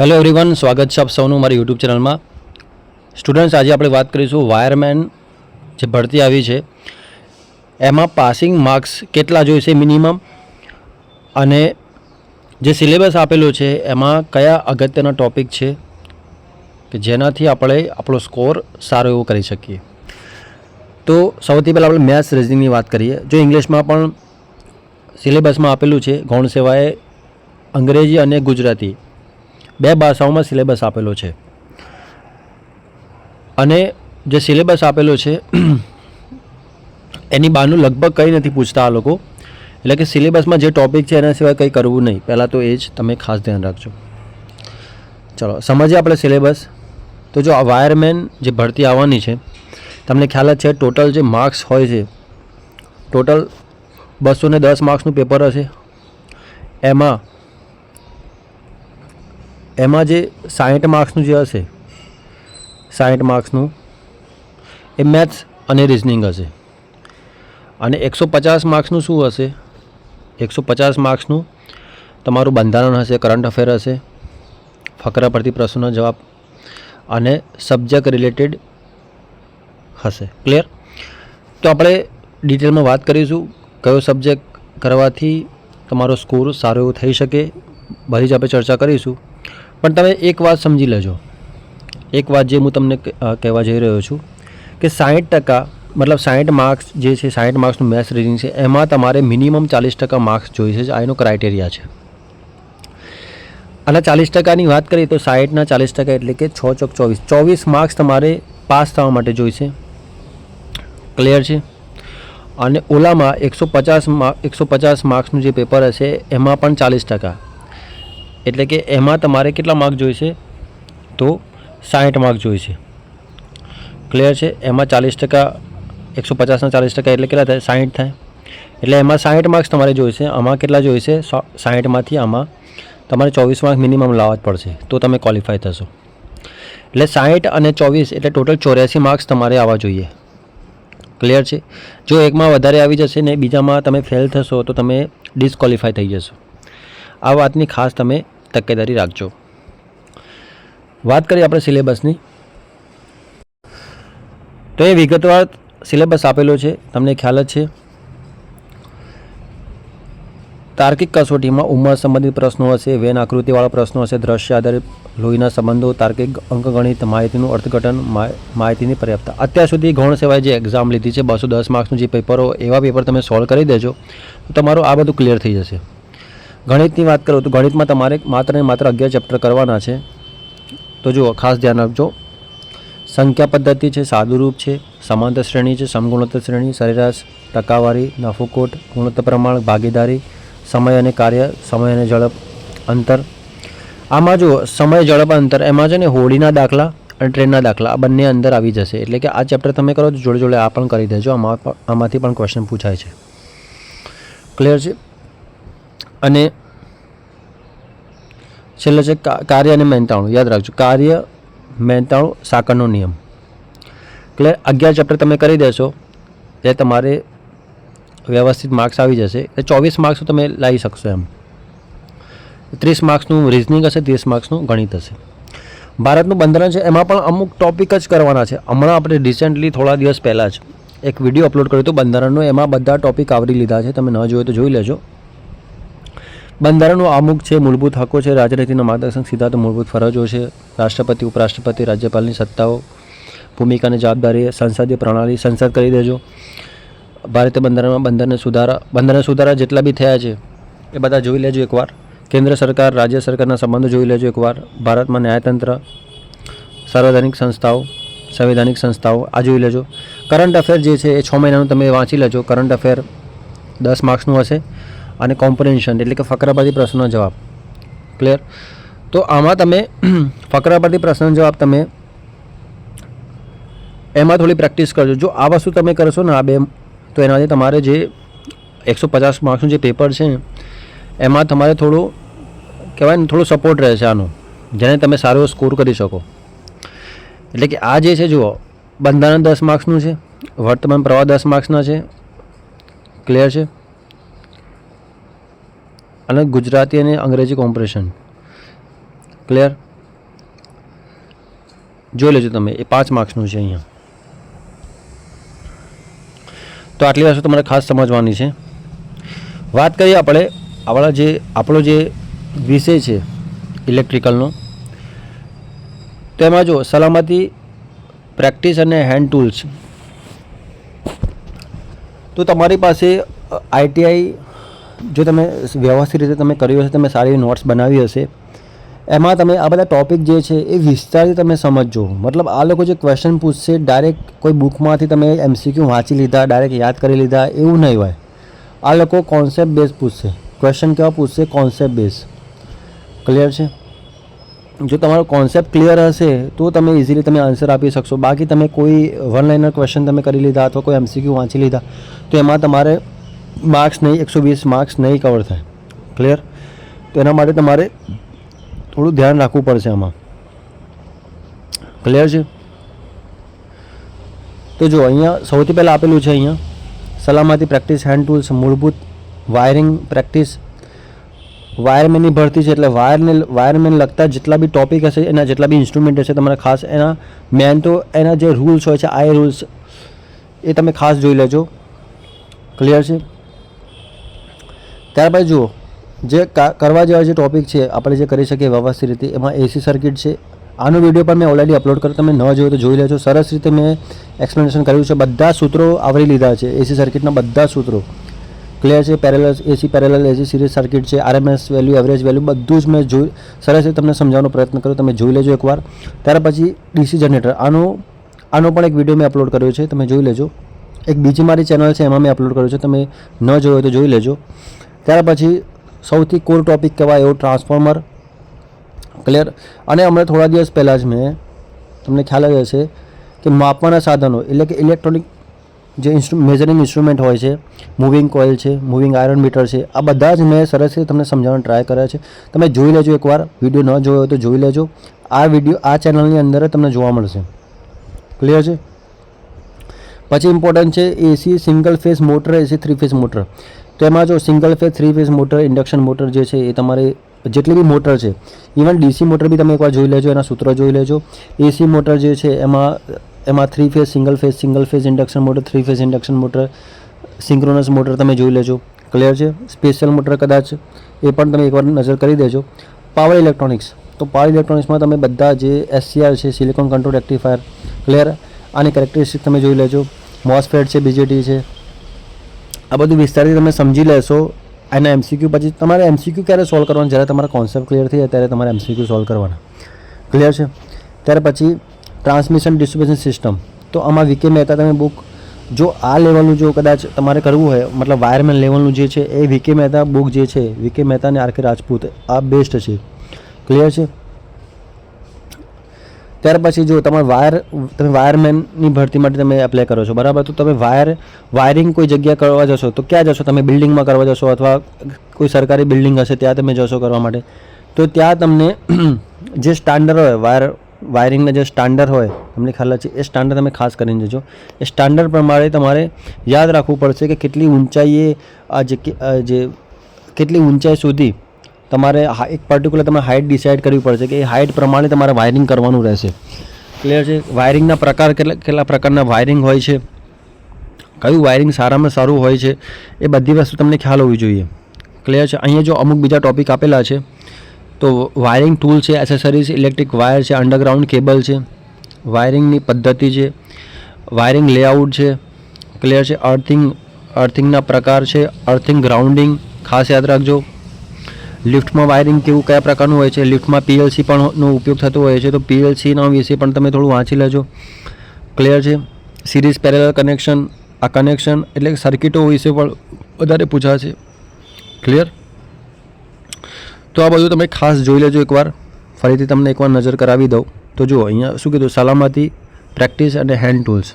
Hello everyone સ્વાગત છે આપ સૌનું મારી યુટ્યુબ ચેનલમાં સ્ટુડન્ટ્સ આજે આપણે વાત કરીશું વાયરમેન જે ભરતી આવી છે. એમાં પાસિંગ માર્ક્સ કેટલા જોઈશે મિનિમમ અને જે સિલેબસ આપેલો છે, એમાં કયા અગત્યના ટોપિક છે? કે જેનાથી આપણે આપણો સ્કોર સારો એવો કરી શકીએ. તો સૌથી પહેલાં આપણે મેથ્સ રિઝનિંગની વાત કરીએ. જો ઇંગ્લિશમાં પણ સિલેબસમાં આપેલું છે, ગૌણ સેવાએ અંગ્રેજી અને ગુજરાતી. બે ભાષાઓમાં સિલેબસ આપેલો છે. અને જે સિલેબસ આપેલો છે, એની બહારનું લગભગ કંઈ નથી પૂછતા આ લોકો. એટલે કે સિલેબસમાં જે ટૉપિક છે એના સિવાય કંઈ કરવું નહીં. પહેલાં તો એ જ તમે ખાસ ધ્યાન રાખજો. ચલો, સમજીએ આપણે સિલેબસ. તો જો વાયરમેન જે ભરતી આવવાની છે, તમને ખ્યાલ જ છે, ટોટલ જે માર્ક્સ હોય છે, ટોટલ બસો ને દસ માર્ક્સનું પેપર હશે. એમાં એમાં જે સાહીઠ માર્ક્સનું જે હશે, સાહીઠ માર્ક્સનું, એ મેથ્સ અને રિઝનિંગ હશે. અને એકસો પચાસ માર્ક્સનું શું હશે? એકસો પચાસ માર્ક્સનું તમારું બંધારણ હશે કરંટ અફેર હશે, ફકરા પરથી પ્રશ્નનો જવાબ, અને સબ્જેક્ટ રિલેટેડ હશે. ક્લિયર તો આપણે ડિટેલમાં વાત કરીશું, કયો સબ્જેક્ટ કરવાથી તમારો સ્કોર સારો એવો થઈ શકે, બધી જ આપણે ચર્ચા કરીશું. પણ તમે એક વાત સમજી લેજો. એક વાત જે હું તમને કહેવા જઈ રહ્યો છું કે સાહીઠ ટકા, મતલબ સાહીઠ માર્ક્સ જે છે સાહીઠ માર્ક્સનું મેથ્સ રીડિંગ છે, એમાં તમારે મિનિમમ ચાલીસ ટકા માર્ક્સ જોઈશે આ એનો ક્રાઇટેરિયા છે. અને ચાલીસ ટકાની વાત કરીએ તો સાહીઠના ચાલીસ ટકા એટલે કે છ ચોક ચોવીસ. ચોવીસ માર્ક્સ તમારે પાસ થવા માટે જોઈશે. ક્લિયર છે? અને ઓલામાં એકસો પચાસ એકસો પચાસ માર્ક્સનું જે પેપર હશે, એમાં પણ ચાલીસ ટકા. એટલે કે એમાં તમારે કેટલા માર્ક જોઈશે તો સાઠ માર્ક જોઈશે ક્લિયર છે? એમાં ચાલીસ ટકા, એકસો પચાસના ચાલીસ ટકા એટલે કેટલા થાય? સાઠ થાય. એટલે એમાં સાઠ માર્ક્સ તમારે જોઈશે આમાં કેટલા જોઈશે સાઠમાંથી આમાં તમારે ચોવીસ માર્ક મિનિમમ લાવવા જ પડશે. તો તમે ક્વોલિફાય થશો. એટલે સાઠ અને ચોવીસ એટલે ટોટલ ચોર્યાસી માર્ક્સ તમારે આવવા જોઈએ. ક્લિયર છે? જો એકમાં વધારે આવી જશે ને બીજામાં તમે ફેલ થશો તો તમે ડિસ્કવોલિફાય થઈ જશો. આ વાતની ખાસ તમે તકેદારી રાખજો. વાત કરીએ આપણે સિલેબસની. તો એ વિગતવાર સિલેબસ આપેલો છે, તમને ખ્યાલ જ છે. તાર્કિક કસોટીમાં ઉંમર સંબંધિત પ્રશ્નો હશે, વેન આકૃતિવાળા પ્રશ્નો હશે, દ્રશ્ય આધારિત લોહીના સંબંધો, તાર્કિક અંકગણિત, માહિતીનું અર્થઘટન માહિતીની પર્યાપ્તતા. અત્યાર સુધી ગૌણ સેવાએ જે એક્ઝામ લીધી છે, બસો દસ માર્ક્સનું જે પેપરો એવા પેપર તમે સોલ્વ કરી દેજો, તો તમારું આ બધું ક્લિયર થઈ જશે. ગણિતની વાત કરું તો ગણિતમાં તમારે માત્ર ને માત્ર અગિયાર ચેપ્ટર કરવાના છે. તો જુઓ, ખાસ ધ્યાન રાખજો સંખ્યા પદ્ધતિ છે, સાદુરૂપ છે સમાંતર શ્રેણી છે, સમગુણોત્તર શ્રેણી, સરેરાશ, ટકાવારી, નફોકોટ, ગુણોત્તર પ્રમાણ, ભાગીદારી, સમય અને કાર્ય, સમય અને ઝડપ, અંતર. આમાં જુઓ, સમય, ઝડપ, અંતર, એમાં છે ને હોડીના દાખલા અને ટ્રેનના દાખલા, આ બંને અંદર આવી જશે. એટલે કે આ ચેપ્ટર તમે કરો જોડે જોડે આ પણ કરી દેજો, આમાં આમાંથી પણ ક્વેશ્ચન પૂછાય છે. ક્લિયર છે? અને છેલ્લે છે કાર્ય અને મહેનતાણું. યાદ રાખજો, કાર્ય, મહેનતાણું, સાકરનો નિયમ. એટલે અગિયાર ચેપ્ટર તમે કરી દેશો, એ તમારે વ્યવસ્થિત માર્ક્સ આવી જશે. એટલે ચોવીસ માર્ક્સ તમે લાવી શકશો એમ. ત્રીસ માર્ક્સનું રિઝનિંગ હશે, ત્રીસ માર્ક્સનું ગણિત હશે. ભારતનું બંધારણ છે, એમાં પણ અમુક ટોપિક જ કરવાના છે. હમણાં આપણે રિસેન્ટલી થોડા દિવસ પહેલાં જ એક વીડિયો અપલોડ કર્યો હતો બંધારણનો, એમાં બધા ટોપિક આવરી લીધા છે. તમે ન જોયો તો જોઈ લેજો. બંધારણનો અમુક છે, મૂળભૂત હકો છે, રાજનીતિના માર્ગદર્શન સિદ્ધાંતો મૂળભૂત ફરજો છે. રાષ્ટ્રપતિ, ઉપરાષ્ટ્રપતિ, રાજ્યપાલની સત્તાઓ, ભૂમિકા અને જવાબદારી, સંસદીય પ્રણાલી સંસદ કરી દેજો. ભારતીય બંધારણમાં બંધારણ સુધારા બંધારણ સુધારા જેટલા બી થયા છે, એ બધા જોઈ લેજો એકવાર. કેન્દ્ર સરકાર, રાજ્ય સરકારના સંબંધો જોઈ લેજો એકવાર. ભારતમાં ન્યાયતંત્ર, સાર્વજનિક સંસ્થાઓ, સંવૈધાનિક સંસ્થાઓ, આ જોઈ લેજો. કરંટ અફેર જે છે, એ છ મહિનાનું તમે વાંચી લેજો. કરંટ અફેર દસ માર્ક્સનું હશે. અને કોમ્પ્રિહેન્શન એટલે કે ફકરાબાદી પ્રશ્નનો જવાબ. ક્લિયર તો આમાં તમે ફકરાબાદી પ્રશ્નનો જવાબ તમે એમાં થોડી પ્રેક્ટિસ કરજો. જો આ વસ્તુ તમે કરશો ને આ બે, તો એનાથી તમારે જે એકસો પચાસ માર્ક્સનું જે પેપર છે, એમાં તમારે થોડું, કહેવાય ને થોડું સપોર્ટ રહેશે આનો, જેને તમે સારો સ્કોર કરી શકો. એટલે કે આ જે છે, જુઓ, બંધારણ દસ માર્ક્સનું છે, વર્તમાન પ્રવાહ દસ માર્ક્સના છે ક્લિયર છે? અને ગુજરાતી અને અંગ્રેજી કોમ્પ્રેશન ક્લિયર જોઈ લેજો તમે, એ પાંચ માર્ક્સનું છે અહીંયા. તો આટલી વસ્તુ તમારે ખાસ સમજવાની છે. વાત કરીએ આપણે, આપણા જે, આપણો જે વિષય છે ઇલેક્ટ્રિકલનો તો એમાં જો, સલામતી પ્રેક્ટિસ અને હેન્ડ ટૂલ્સ તો તમારી પાસે આઈટીઆઈ જો તમે વ્યવસ્થિત રીતે તમે કર્યું હશે, તમે સારી નોટ્સ બનાવી હશે, એમાં તમે આ બધા ટોપિક જે છે એ વિસ્તારથી તમે સમજજો. મતલબ આ લોકો જે ક્વેશ્ચન પૂછશે ડાયરેક્ટ કોઈ બુકમાંથી તમે એમસીક્યુ વાંચી લીધા ડાયરેક્ટ યાદ કરી લીધા, એવું નહીં હોય. આ લોકો કોન્સેપ્ટ બેઝ પૂછશે. ક્વેશ્ચન કેવા પૂછશે? કોન્સેપ્ટ બેઝ ક્લિયર છે? જો તમારો કોન્સેપ્ટ ક્લિયર હશે, તો તમે ઇઝીલી તમે આન્સર આપી શકશો. બાકી તમે કોઈ વન લાઇનર ક્વેશ્ચન તમે કરી લીધા અથવા કોઈ એમસીક્યુ વાંચી લીધા, તો એમાં તમારે માર્ક્સ નહીં, એકસો વીસ માર્ક્સ નહીં કવર થાય. ક્લિયર તો એના માટે તમારે થોડું ધ્યાન રાખવું પડશે આમાં. ક્લિયર છે? તો જો, અહીંયા સૌથી પહેલાં આપેલું છે અહીંયા, સલામતી પ્રેક્ટિસ હેન્ડ ટૂલ્સ મૂળભૂત વાયરિંગ પ્રેક્ટિસ વાયરમેનની ભરતી છે એટલે વાયરને વાયરમેન લગતા જેટલા બી ટોપિક હશે, એના જેટલા બી ઇન્સ્ટ્રુમેન્ટ હશે તમારે ખાસ, એના મેન તો એના જે રૂલ્સ હોય છે આ રૂલ્સ એ તમે ખાસ જોઈ લેજો. ક્લિયર છે? ત્યાર પછી જુઓ, જે કરવા જેવા જે ટોપિક છે, આપણે જે કરી શકીએ વ્યવસ્થિત રીતે, એમાં એસી સર્કિટ છે. આનો વીડિયો પણ મેં ઓલરેડી અપલોડ કર્યો, તમે ન જોયો તો જોઈ લેજો. સરસ રીતે મેં એક્સપ્લેનેશન કર્યું છે. બધા સૂત્રો આવરી લીધા છે એસી સર્કિટના બધા સૂત્રો. ક્લિયર છે parallel AC parallel AC series circuit છે આરએમએસ વેલ્યુ એવરેજ વેલ્યુ બધું જ મેં જોઈ, સરસ રીતે તમને સમજાવવાનો પ્રયત્ન કર્યો, તમે જોઈ લેજો એકવાર. ત્યાર પછી ડીસી જનરેટર આનો આનો પણ એક વીડિયો મેં અપલોડ કર્યો છે, તમે જોઈ લેજો. એક બીજી મારી ચેનલ છે, એમાં મેં અપલોડ કર્યો છે, તમે ન જોયો તો જોઈ લેજો. ત્યાર પછી સૌથી કોર ટોપિક કહેવાય એવો ટ્રાન્સફોર્મર ક્લિયર અને હમણાં થોડા દિવસ પહેલાં જ મેં તમને ખ્યાલ જ હશે કે માપવાના સાધનો, એટલે કે ઇલેક્ટ્રોનિક જે ઇન્સ્ટ્રુ મેઝરિંગ ઇન્સ્ટ્રુમેન્ટ હોય છે મૂવિંગ કોઇલ છે મૂવિંગ આયરન મીટર છે, આ બધા જ મેં સરસ રીતે તમને સમજાવવાનો ટ્રાય કર્યા છે. તમે જોઈ લેજો એકવાર વીડિયો ન જોયો હોય તો જોઈ લેજો. આ વીડિયો આ ચેનલની અંદર તમને જોવા મળશે. ક્લિયર છે? પછી ઇમ્પોર્ટન્ટ છે AC single phase motor AC three phase motor તો એમાં જો single phase three phase motor induction motor જે છે એ તમારે જેટલી બી મોટર છે ઇવન ડીસી મોટર બી તમે એકવાર જોઈ લેજો, એના સૂત્રો જોઈ લેજો. એસી મોટર જે છે એમાં એમાં three phase single phase single phase induction motor three phase induction motor synchronous motor તમે જોઈ લેજો. ક્લિયર છે? સ્પેશિયલ મોટર કદાચ એ પણ તમે એકવાર નજર કરી દેજો. પાવર ઇલેક્ટ્રોનિક્સ તો પાવર ઇલેક્ટ્રોનિક્સમાં તમે બધા જે એસસીઆર છે સિલિકોન કંટ્રોલ રેક્ટિફાયર ક્લિયર આની કેરેક્ટરિસ્ટિક તમે જોઈ લેજો. મોસફેટ છે બીજેટી છે. આ બધું વિસ્તારથી તમે સમજી લેશો. એના એમસીક્યુ પછી તમારે એમસીક્યુ ક્યારે સોલ્વ કરવાનું? જ્યારે તમારા કોન્સેપ્ટ ક્લિયર થઈ જાય, ત્યારે તમારે એમસીક્યુ સોલ્વ કરવાના. ક્લિયર છે? ત્યાર પછી ટ્રાન્સમિશન ડિસ્ટ્રીબ્યુશન સિસ્ટમ તો આમાં વીકે મહેતા તમે બુક જો આ લેવલનું જો કદાચ તમારે કરવું હોય, મતલબ વાયરમેન લેવલનું જે છે, એ વીકે મહેતા બુક જે છે વીકે મહેતા અને આર કે રાજપૂત આ બેસ્ટ છે. ક્લિયર છે? ત્યાર પછી જો તમારે વાયર, તમે વાયરમેનની ભરતી માટે તમે એપ્લાય કરો છો, બરાબર? તો તમે વાયર, વાયરિંગ કોઈ જગ્યા કરવા જશો, તો ક્યાં જશો? તમે બિલ્ડિંગમાં કરવા જશો અથવા કોઈ સરકારી બિલ્ડિંગ હશે, ત્યાં તમે જશો કરવા માટે. તો ત્યાં તમને જે સ્ટાન્ડર્ડ હોય, વાયર, વાયરિંગના જે સ્ટાન્ડર્ડ હોય, તમને ખ્યાલ છે એ સ્ટાન્ડર્ડ તમે ખાસ કરીને જજો. એ સ્ટાન્ડર્ડ પ્રમાણે તમારે યાદ રાખવું પડશે કે કેટલી ઊંચાઈએ આ જે કેટલી ઊંચાઈ સુધી તમારે એક પર્ટિક્યુલર તમારે હાઇટ ડિસાઇડ કરવી પડશે કે એ હાઇટ પ્રમાણે તમારે વાયરિંગ કરવાનું રહેશે. ક્લિયર છે? વાયરિંગના પ્રકાર કેટલા કેટલા પ્રકારના વાયરિંગ હોય છે? કયું વાયરિંગ સારામાં સારું હોય છે? એ બધી વસ્તુ તમને ખ્યાલ હોવી જોઈએ. ક્લિયર છે? અહીંયા જો અમુક બીજા ટોપિક આપેલા છે, તો વાયરિંગ ટૂલ છે એસેસરીઝ ઇલેક્ટ્રિક વાયર છે અંડરગ્રાઉન્ડ કેબલ છે વાયરિંગની પદ્ધતિ છે વાયરિંગ લેઆઉટ છે ક્લિયર છે? અર્થિંગ અર્થિંગના પ્રકાર છે અર્થિંગ ગ્રાઉન્ડિંગ ખાસ યાદ રાખજો. લિફ્ટમાં વાયરિંગ કેવું, કયા પ્રકારનું હોય છે? લિફ્ટમાં પીએલસી પણ નો ઉપયોગ થતો હોય છે. તો પીએલસીના વિશે પણ તમે થોડું વાંચી લેજો. ક્લિયર છે? સિરીઝ પેરેલલ કનેક્શન આ કનેક્શન એટલે સર્કિટો વિશે પણ વધારે પૂછાશે ક્લિયર તો આ બધું તમે ખાસ જોઈ લેજો એકવાર. ફરીથી તમને એકવાર નજર કરાવી દઉં. તો જુઓ, અહીંયા શું કીધું? સલામતી પ્રેક્ટિસ અને હેન્ડ ટૂલ્સ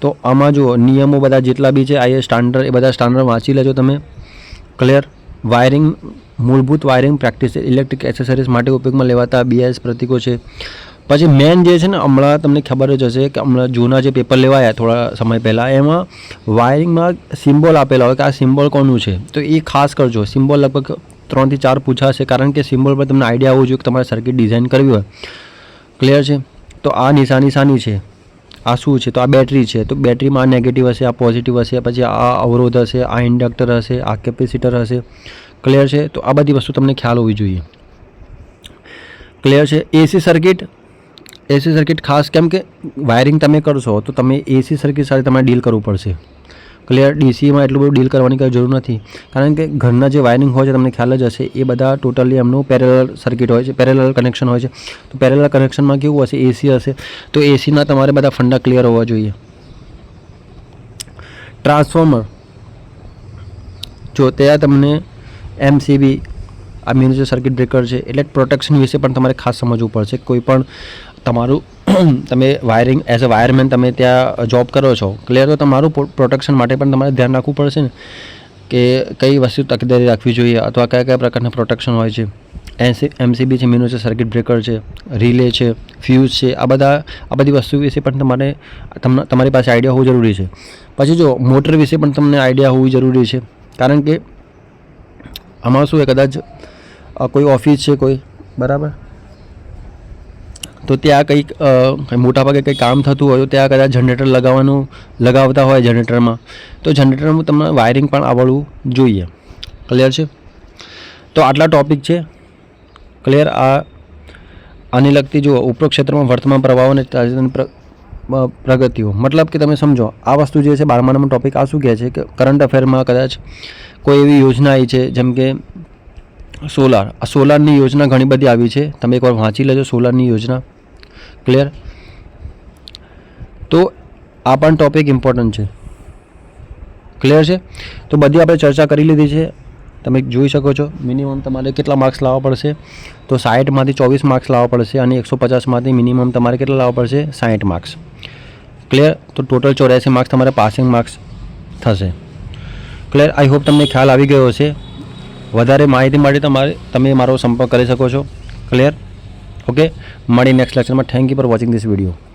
તો આમાં જુઓ, નિયમો બધા જેટલા બી છે, આ એ સ્ટાન્ડર્ડ એ બધા સ્ટાન્ડર્ડ વાંચી લેજો તમે. ક્લિયર વાયરિંગ, મૂળભૂત વાયરિંગ પ્રેક્ટિસ ઇલેક્ટ્રિક એસેસરીઝ માટે ઉપયોગમાં લેવાતા બીએસ પ્રતીકો છે. પછી મેન જે છે ને, હમણાં તમને ખબર જ હશે કે હમણાં જૂના જે પેપર લેવાયા થોડા સમય પહેલાં, એમાં વાયરિંગમાં સિમ્બોલ આપેલા હોય કે આ સિમ્બોલ કોનું છે? તો એ ખાસ કરજો. સિમ્બોલ લગભગ ત્રણથી ચાર પૂછાશે, કારણ કે સિમ્બોલ પર તમને આઈડિયા હોવો જોઈએ કે તમારે સર્કિટ ડિઝાઇન કરવી હોય. ક્લિયર છે? તો આ નિશાની શાની છે. આ શું છે? તો આ બેટરી છે. તો બેટરીમાં આ નેગેટિવ હશે, આ પોઝિટિવ હશે પછી આ અવરોધ હશે, આ ઇન્ડક્ટર હશે, આ કેપેસિટર હશે. ક્લિયર છે? તો આ બધી વસ્તુ તમને ખ્યાલ હોવી જોઈએ. ક્લિયર છે? એસી સર્કિટ એસી સર્કિટ ખાસ કેમ કે વાયરિંગ તમે કરશો, તો તમે એસી સર્કિટ સાથે તમારે ડીલ કરવું પડશે. ક્લિયર ડીસીમાં એટલું બધું ડીલ કરવાની કંઈ જરૂર નથી. કારણ કે ઘરના જે વાયરિંગ હોય છે, તમને ખ્યાલ જ હશે, એ બધા ટોટલી એમનું પેરેલલ સર્કિટ હોય છે પેરેલલ કનેક્શન હોય છે. તો પેરેલલ કનેક્શનમાં કેવું હશે એસી હશે, તો એસીના તમારે બધા ફંડા ક્લિયર હોવા જોઈએ. ટ્રાન્સફોર્મર જો ત્યાં તમને એમસીબી આ મ્યુનિસિપલ સર્કિટ બ્રેકર છે, એટલે પ્રોટેક્શન વિશે પણ તમારે ખાસ સમજવું પડશે. કોઈ પણ તમારું તમે વાયરિંગ એઝ અ વાયરમેન તમે ત્યાં જોબ કરો છો ક્લિયર તો તમારું પ્રોટેક્શન માટે પણ તમારે ધ્યાન રાખવું પડશે ને? કે કઈ વસ્તુ તકેદારી રાખવી જોઈએ, અથવા કયા કયા પ્રકારના પ્રોટેક્શન હોય છે? એસી એમસીબી છે મ્યુનિસિપલ સર્કિટ બ્રેકર છે રિલે છે ફ્યુઝ છે, આ બધા, આ બધી વસ્તુ વિશે પણ તમારે તમને તમારી પાસે આઈડિયા હોવું જરૂરી છે. પછી જો મોટર વિશે પણ તમને આઈડિયા હોવી જરૂરી છે. કારણ કે, આમાં શું હોય કદાચ કોઈ ઓફિસ છે કોઈ, બરાબર? તો ત્યાં કંઈક મોટા ભાગે કંઈ કામ થતું હોય તો ત્યાં કદાચ જનરેટર લગાવવાનું લગાવતા હોય જનરેટરમાં તો જનરેટરમાં તમને વાયરિંગ પણ આવડવું જોઈએ. ક્લિયર છે? તો આટલા ટોપિક છે. ક્લિયર આ, આને લગતી જુઓ ઉપરોક્ત ક્ષેત્રમાં વર્તમાન પ્રવાહો અને પ્રગતિઓ. મતલબ કે તમે સમજો, આ વસ્તુ જે છે બારમા નંબર ટોપિક આ શું કહે છે કે કરંટ અફેરમાં કદાચ કોઈ એવી યોજના આવી છે, જેમ કે સોલાર આ સોલારની યોજના ઘણી બધી આવી છે. તમે એકવાર વાંચી લેજો સોલારની યોજના. ક્લિયર તો આ પણ ટોપિક ઇમ્પોર્ટન્ટ છે. ક્લિયર છે? તો બધી આપણે ચર્ચા કરી લીધી છે. તમે જોઈ શકો છો મિનિમમ તમારે કેટલા માર્ક્સ લાવવા પડશે? તો સાઠમાંથી ચોવીસ માર્ક્સ લાવવા પડશે અને એકસો પચાસમાંથી મિનિમમ તમારે કેટલા લાવવા પડશે? સાઠ માર્ક્સ ક્લિયર તો ટોટલ ચોર્યાસી માર્ક્સ તમારે પાસિંગ માર્ક્સ થશે. ક્લિયર આઈ હોપ તમને ખ્યાલ આવી ગયો હશે. વધારે માહિતી માટે તમારે, તમે મારો સંપર્ક કરી શકો છો. ક્લિયર ઓકે મળી નેક્સ્ટ લેક્ચરમાં thank you for watching this video